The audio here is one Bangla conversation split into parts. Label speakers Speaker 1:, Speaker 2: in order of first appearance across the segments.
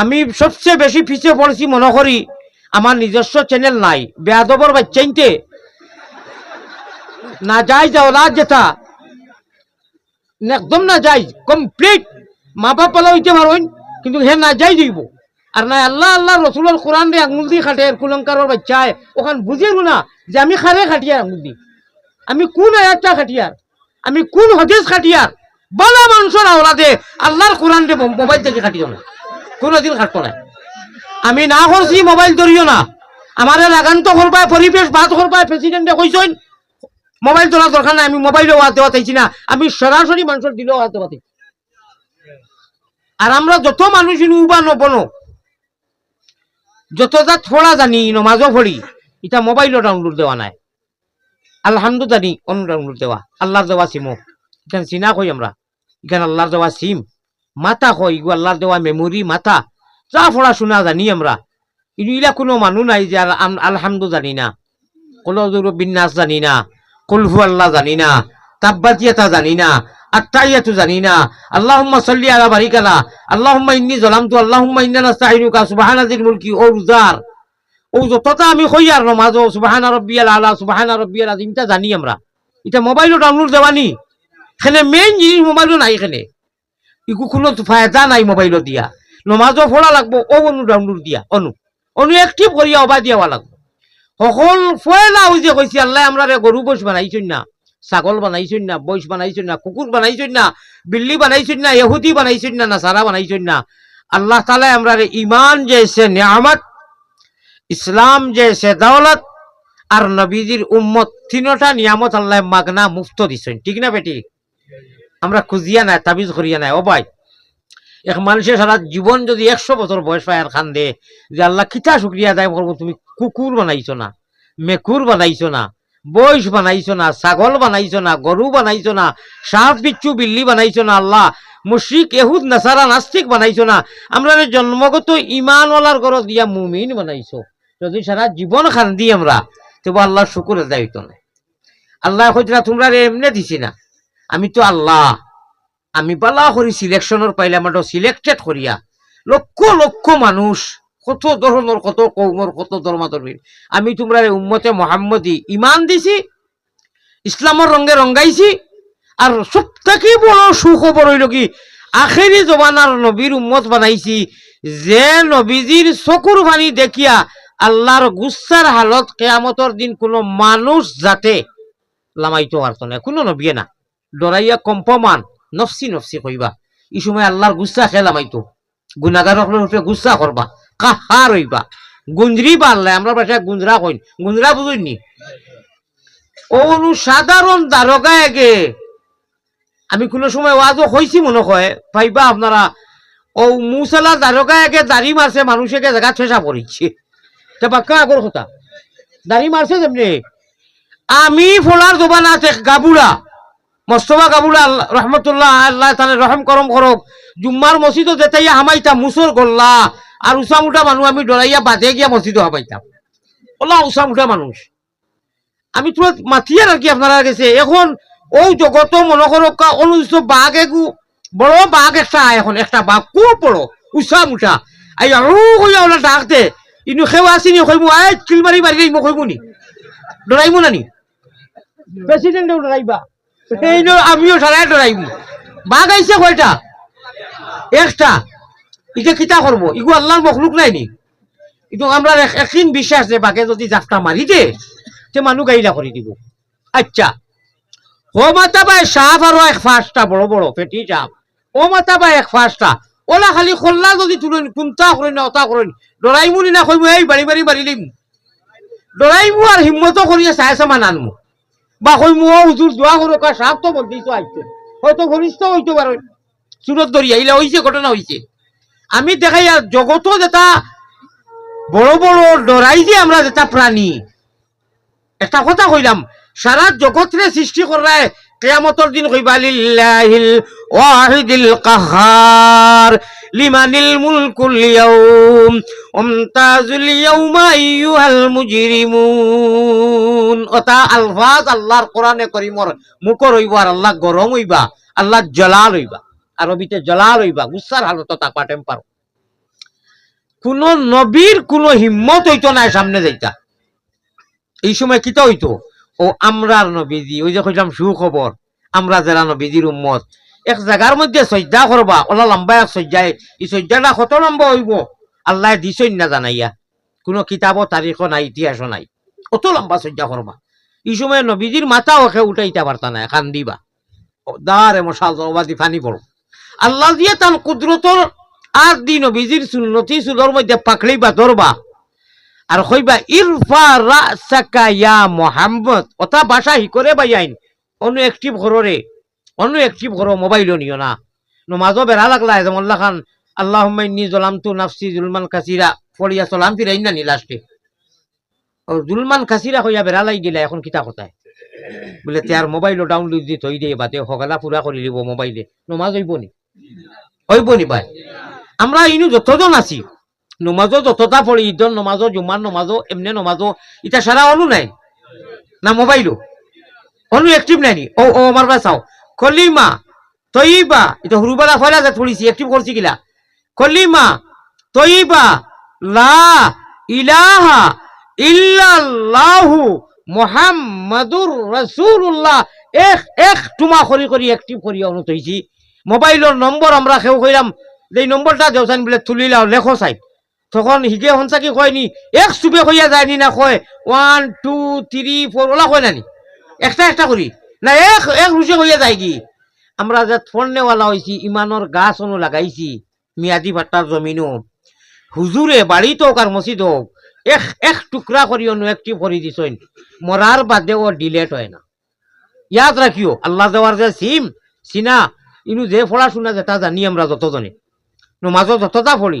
Speaker 1: আমি সবচেয়ে বেশি পিছিয়ে পড়েছি, মনে করি, আমার নিজস্ব চ্যানেল নাই। বেয়াদবর বাচ্চাইতে না যাই যাও রাত যেটা। একদম না যাই কমপ্লিট মা বাপ পালা হইতে পারবেন, কিন্তু হে না যাই দিব আর না আল্লাহ আল্লাহ, রসুলের কোরআন রে আঙুল দিয়ে খাটে কুলঙ্কারের বাচ্চায়, ওখান বুঝিয়ে না যে আমি খারে খাটিয়ার আঙুল দি আমি কোন আয়াতটা খাটিয়ার আমি কোন হদিস খাটিয়ার বলা মানুষের আওলাদে আল্লাহর কোরআন রে মোবাইল থেকে খাটিও না। কোনোদিন খাটতো না আমি না করছি মোবাইল ধরিও না। আমার লাগান্ত করবায় পরিবেশ বাদ করবায় প্রেসিডেন্টে কইছেন মোবাইল তোলা দরকার নাই, আমি মোবাইলে ওয়াজ দেওয়া চাইছি না। আমি সরাসরি মানুষের দিলে ওয়াজ দেওয়া চাইছি আর আমরা যত মানুষ উবা নবনো যতটা থোড়া জানি নমাজও পড়ি এটা মোবাইলও ডাউনলোড দেওয়া নাই। আলহামদু জানি অন্য ডাউনলোড দেওয়া আল্লাহর দেওয়া সিমও এখানে চিনা কই আমরা। এখানে আল্লাহর দেওয়া সিম মাথা কই ইগু আল্লাহর দেওয়া মেমোরি মাথা যা পড়াশোনা জানি আমরা। কিন্তু কোনো মানুষ নাই যে আলহামদু জানি না। কোনো বিন্যাস জানি না। কুলহু আল্লাহ জানি না। তাব্বাতিয়াতা জানি না। আত্তাইয়াতু জানি না। আল্লাহুম্মা সাল্লি আলা বারিকালা। আল্লাহুম্মা ইন্নী জালামতু। আল্লাহুম্মা ইন্না নাস্তাইনুকা সুবহানা যিল মুলকি। ও রুজার। ও যতটা আমি কই আর নমাজ। ও সুবহানা রাব্বিয়াল আলা, সুবহানা রাব্বিয়াল আযিমটা জানি আমরা। এটা মোবাইলও ডাউনলোড দেওয়ানি এখানে মেইন জিনিস মোবাইলও নাই এখানে। ইকু ফায়দা নাই মোবাইলও দিয়া। নমাজও লাগবো ও অনু ডাউনলোড দিয়া, অনু। অনু একটিভ সকল আল্লাহ আমরা গরু না, ছাগল বানাইছেন না বইস বানাইছেন না কুকুর না, বিল্লি বানাইছেন না, ইহুদি বানাইছেন না নাসারা বানাইছেন না। আল্লাহ তালা আমরা ইমান জেসে নিয়ামত ইসলাম জেসে দৌলত আর নবীজির উম্মত তিনটা নিয়ামত আল্লাহ মাগনা মুফত দিছেন। ঠিক না বেটি? আমরা খুঁজিয়া নাই, তাবিজ করিয়া নাই। ও ভাই, এক মানুষের সারা জীবন যদি একশো বছর বয়স পায় আর খান দে যে আল্লাহ কিতা শুক্রিয়া আদায় করব, তুমি কুকুর বানাইছো না, মেকুর বানাইছো না বইস বানাইছো না, ছাগল বানাইছো না, গরু বানাইছো না সাপ বিচ্ছু বিল্লি বানাইছো না, আল্লাহ, মুশরিক এহুদ নাসারা, নাস্তিক বানাইছো না, আমরা জন্মগত ইমানওয়ালার ঘর দিয়া মুমিন বানাইছো, যদি সারা জীবন খান দি আমরা, তবু আল্লাহ শুকুর আদায় হইতো না। আল্লাহ কইতরা তোমরা এমনি দিছি না। আমি তো আল্লাহ। আমি বালা করি সিলেকশনের এটা সিলেক্টেড করিয়া। লক্ষ লক্ষ মানুষ, কত ধরনের কত কৌমর কত ধর্মাধর্মীর আমি তোমরা উম্মতে মোহাম্মদী ইমান দিছি ইসলামের রঙে রঙ্গাইছি আর সব থেকে বড় সুখবর হইল কি আখেরি জবানার নবীর উম্মত বানাইছি, যে নবীজির চকুর বাণী দেখিয়া আল্লাহর গুচ্ছার হালত কেয়ামতর দিন কোনো মানুষ যাতে লামাইতে পারত না কোনো নবিয়ে না। ডরাইয়া কম্পমান নফসি নফসি কইবা এই সময় আল্লাহর গুচ্ছা খেলামাইতো গুনাগার উপরে গুচ্ছা করবা কাহার হইবা? গুঞ্জরি পারলে আমরা বাসায় গুঞ্জরা কইন। গুঞ্জরা বুঝুননি অনু সাধারণ দ্বারকা একে আমি কোনো সময় ওয়াজও হইছি মনে হয় ভাইবা আপনারা ও মুসালা দ্বারকা একে দাড়ি মারছে মানুষকে জায়গা ছেঁচা পড়িচ্ছে তা বাক্কা আগর কথা। দাড়ি মারছে তেমনি আমি ফোলার জবান আছে গাবুড়া মস্তফা গাবুড়া আল্লাহ- রহমতুল্লাহ আল্লাহ তাহলে রহম করম করক। জুম্মার মসজিদও যেতাইয়া হামাইতা মুসর গল্লা। আর উষা মুঠা মানুষ আমি ডরাইয়া বাদে গিয়া মসজিদও হামাইতাম। ওলা উষা মুঠা মানুষ আমি তো মাতিয়ার আর কি আপনারা গেছে। এখন ও জগত মনে করো কা অনুষ্ঠ বাঘ এগু বড় বাঘ একটা এখন, একটা বাঘ। খুব বড়? উষা মুঠা আই আরও কইয়া ওলা ডাকতে ইনু খেওয়া আসিনি কইমু আয় কিল মারি মারি মই কইমু নি? ডরাইমু না নি? প্রেসিডেন্টেও ডরাইবা এই আমিও সারাই ডরাইমু বাঘ আইছে কয়টা? একটা। এটা কিতা করব? ইগু আল্লাহর মখলুক নাই নি? কিন্তু আমরা বিশ্বাস যে বাঘে যদি জাপটা মারি দে গাইলা করে দিব। আচ্ছা। ও মাতা বাই সাপ আর এক ফাঁসটা বড় বড় পেটি সাপ ও মাতা বাই এক ফাঁসটা ওলা খালি খোল্লা যদি তুলে কোনটা করে না ওটা করে ডরাইমু নি কইমু এই বাড়ি বাড়ি মারি দিম। ডরাইমু আর হিম্মত করিয়া চাই চামান বা কই মুহ হুজুর দোয়া করো কা সাপ তো বলতেই আইতো হয়তো ঘনিষ্ঠ হইতে পারে। সুরত দরিয়া ইলা হইছে, ঘটনা হইছে। আমি দেখাই আর জগত যেটা বড় বড় ডরাই যে আমরা যেটা প্রাণী। একটা কথা কইলাম, সারা জগৎরে সৃষ্টি করায় কেয়ামতর দিন কইবা লিল্লাহিল ওয়াহিদিল কাহার। লিমানিল মুলকুল ইয়াউম উমতাজুল ইয়াউমা আইয়ুহাল মুজরিমুন। ওটা আলফাজ আল্লাহর কোরআনে করিমর মুখর হইব আর আল্লাহ গরম হইবা, আল্লাহ জলাল হইবা আরবিতে জলাল হইবা, গুসার হালত তাকবা টেম্পার কোন নবীর কোন হিম্মত হইতো না সামনে যাইতা। এই সময় কিতা হইতো? ও আমরার নবীজি, ওই যে কইলাম সুখবর, আমরা যারা নবীজির উম্মত। এক জায়গার মধ্যে সজ্জা করবা, ওলা লম্বা এক সজ্জায়, এই সজ্জাটা কত লম্বা হইব? আল্লাহ দিছই না জানাইয়া। কোনো কিতাবও তারিখও নাই, ইতিহাসও নাই। অত লম্বা সজ্জা করবা? এই সময় নবীজির মাথা ওকে উঠাইতে পারতা না কান্দিবা। দারে মশাল জলবাদি ফানি পড়ো। আল্লাহ দিয়ে তার কুদরতর আর দি নবীজির সুন্নতি সুদর মধ্যে পাকড়িবা ধরবা। আর কইবা ইরফা রাসাকা ইয়া মোহাম্মদ। অথা ভাষা হি করে বাইয়াইন অন্য একটিভ ঘররে অন্য একটিভ ঘর মোবাইল নিও না। নমাজও বেড়া লাগলা যেমন খান আল্লাহ ইন্নি জলাম তু নাফসি জুলমান কাসিরা ফলিয়া চলাম ফিরাইন না নি লাস্টে জুলমান কাসিরা হইয়া বেড়া লাগি গিলা এখন কিতা কথায় বলে তার মোবাইলও ডাউনলোড দি থই দিয়ে বাদে সকালা পুরা করে দিব মোবাইলে। নমাজ হইব নি? হইব নি ভাই? আমরা ইনু যতজন আছি নমাজও যতটা পড়ি ঈদর নমাজও জুমার নমাজও এমনি নমাজও ইটা সারা অনু নাই? না মোবাইলও অনু অ্যাক্টিভ নাই ও ও আমার বা চাও। কলিমা তৈবা এটা হুরুবালা ফয়লা যে পড়িছি অ্যাক্টিভ করছি কিলা? কলিমা তৈবা লা ইলাহা ইল্লাল্লাহু মুহাম্মাদুর রাসূলুল্লাহ এক এক টুমা করি করি অ্যাক্টিভ করি অনুত হইছি মোবাইলের নম্বর আমরা কেউ কইলাম এই নম্বরটা দেওসান বলে তুলিলাও লেখো চাই। তখন হিগে হনসা কি কয়নি এক চুপে কইয়া যায়নি না কয় ওয়ান টু থ্রি ফোর ওলা কয় নানি একটা একটা করি না, এক এক রুচে কইয়া যায় কি? আমরা যে ফোন নেওয়ালা হয়েছি ইমানোর গাছ অনু লাগাইছি, মিয়াদি ভাট্টার জমিনও হুজুরে বাড়িত হোক আর মসজিদ হোক এক এক টুকরা করি অনু একটি করি দিছইন। মরার বাদে ও ডিলেট হয় না। ইয়াদ রাখিও আল্লাহ দেওয়ার যে সিম সিনা ইনু যে ফলা পড়াশোনা যেটা জানি আমরা যতজনে। নমাজও যতটা পড়ি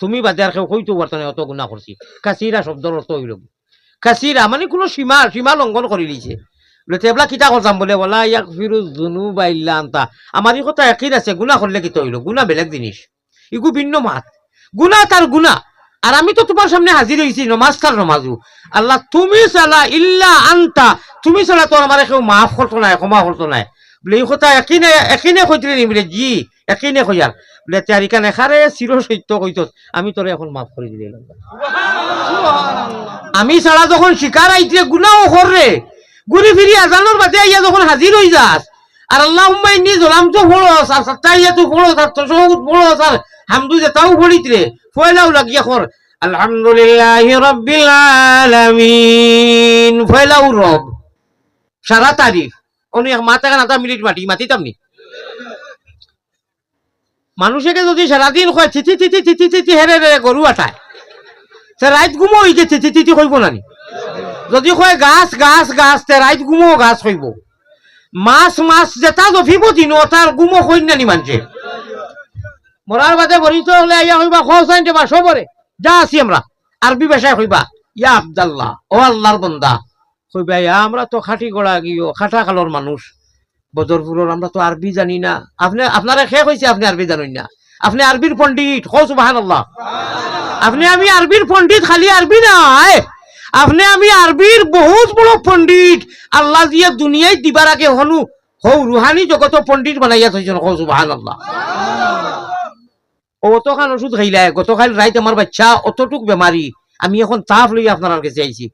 Speaker 1: তুমি বাদে আর কেউ কইতো বর্তমানে অত গুণা করছি। কাসিরা শব্দর অর্থ হইল কাসিরা মানে কোনো সীমা সীমা লঙ্ঘন দিছে। বলে তেবলা কিতা করতাম বলে, বলা ইয়াক ফিরু জুনু বা ইল্লা আমার এই কথা একই আছে, গুণা করলে কিতা হইল গুণা বেলেগ জিনিস ইগু ভিন্ন মাত। গুণা তার গুণা। আর আমি তো তোমার সামনে হাজির হয়েছি নমাজ তার নমাজু। আল্লাহ, তুমি চালা ইল্লা আন্তা। তুমি চালা তো আমার কেউ মাফ করতো নাই, ক্ষমা করতো নাই। বলে, এই কথা একই নে একই নে কইতে নি বলে, জি। একই নে কইয়ার বলে তারিকা নেখারে চির সত্য কইত আমি তোরে এখন মাফ করে দিলে আমি ছাড়া যখন শিকার আইতে গুনাও কররে ঘুরি ফিরি আজানোর বাদে আইয়া যখন হাজির হই যাস আর আল্লাহ নি জলাম তো বড় আর সত্তা ইয়া তো বড় আর তসহুদ বড় আর হামদু যে তাও বলিত রে ফয়লাও লাগিয়া কর আলহামদুলিল্লাহ রাব্বিল আলামিন। ফয়লাও রব সারা তারিখ অনেক মাথা কান মিনিট মাটি মাতিতাম নি মানুষকে যদি সারাদিন কয় থিতি থিতি থিতি থিতি হেরে হেরে গরু আটায় সে রাইত গুমো হইতে থিতি থিতি কইব নানি যদি কয় গাছ গাছ গাছ, তে রাইত গুমো গাছ কইব। মাছ মাছ যেটা জফিব দিন তার গুমো কইন নানি মানছে মরার বাদে ভরিত হলে আইয়া কইবা খসাইন দেবা সবরে যা আছি আমরা আরবি ভাষায় কইবা, ইয়া আব্দাল্লাহ ও আল্লাহর বন্দা। কইবা, ইয়া, আমরা তো খাটি গড়া গিয়ে খাটা কালোর মানুষ। বদরপুরের আমরা তো আরবি জানি না। আপনি আপনারা শেষ হয়েছে আপনি আরবি জানেন না। আপনি আরবির পণ্ডিত কৌ সুবাহান আল্লাহ আপনি আমি আরবির পণ্ডিত, খালি আরবি নাই। আপনি আমি আরবির বহুত বড় পণ্ডিত। আল্লাহ দিয়ে দুনিয়ায় দিবার আগে হনু হৌ রুহানি জগত পণ্ডিত বানাইয়া থৈছেন কৌ সুবাহান আল্লাহ ও অতখান ওষুধ খাইলাই গতকাল রাইত আমার বাচ্চা অতটুক বেমারি আমি এখন তাপ লইয়া আপনার কাছে আইছি।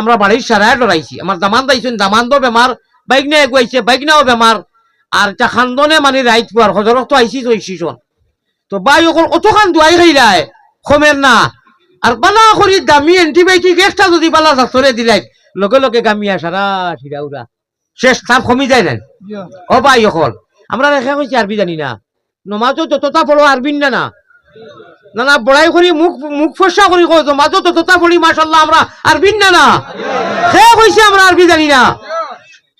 Speaker 1: আমরা বাড়ির সারায় লড়াইছি। আমার দামান দাইছেন দামান তো বেমার বাইক নিয়ে এগুয়াইছে বাইক নাও বেমার আর এটা খান্দনে মানে রাইত পুয়ার হজরক তো আইসি শোন তো বাই অকল অতখান দুয়াই খাইলাই কমের না। আর বালা করি দামি এন্টিবায়োটিক একটা যদি বালা ডাক্তরে দিলাই লগে লগে গামিয়া সারা ঠিরা উরা শেষ তাপ কমি যায় না ও বাই অকল। আমরা রেখা কইছি আরবি জানি না। নমাজও যতটা পড়ো আরবিন না না। না না বড়াই করি মুখ মুখ ফসা করি কই তো মাঝও ততটা পড়ি মাশাল্লাহ আমরা আরবিন না না। সে কইছে আমরা আরবি জানি না।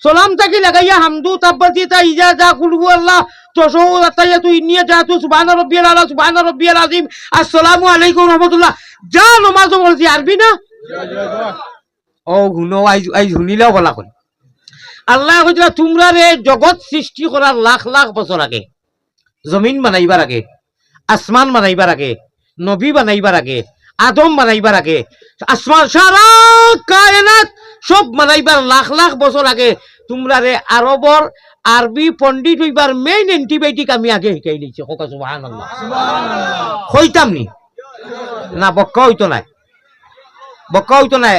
Speaker 1: সালাম তাকি লাগাইয়া হামদু তাব্বাতি তা ইজা যা কুলহু আল্লাহ তশহুদ আত্তাহিয়াতু ইন্নিয়াতাতু সুবহানা রাব্বিয়াল আলা সুবহানা রাব্বিয়াল আযীম আসসালামু আলাইকুম রাহমাতুল্লাহ যা নমাজও বলছি আরবি না ও শুনো আইজ আইজ শুনিলেও বলা করি আল্লাহ কইলা তোমরা রে জগৎ সৃষ্টি করার লাখ লাখ বছর আগে জমিন বানাইবার আগে আসমান বানাইবার আগে নবী বানাইবার আগে আদম বানাইবার আগে আসমান সারা কায়নাত সব বানাইবার লাখ লাখ বছর আগে তোমরা রে আরবর আরবি পণ্ডিত হইবার মেইন অ্যান্টিবায়োটিক আমি আগে শিকাই দিয়েছি কোকা সুবহানাল্লাহ। হইতাম নি? না বক্কা হইতো নাই। বক্কা হইতো নাই।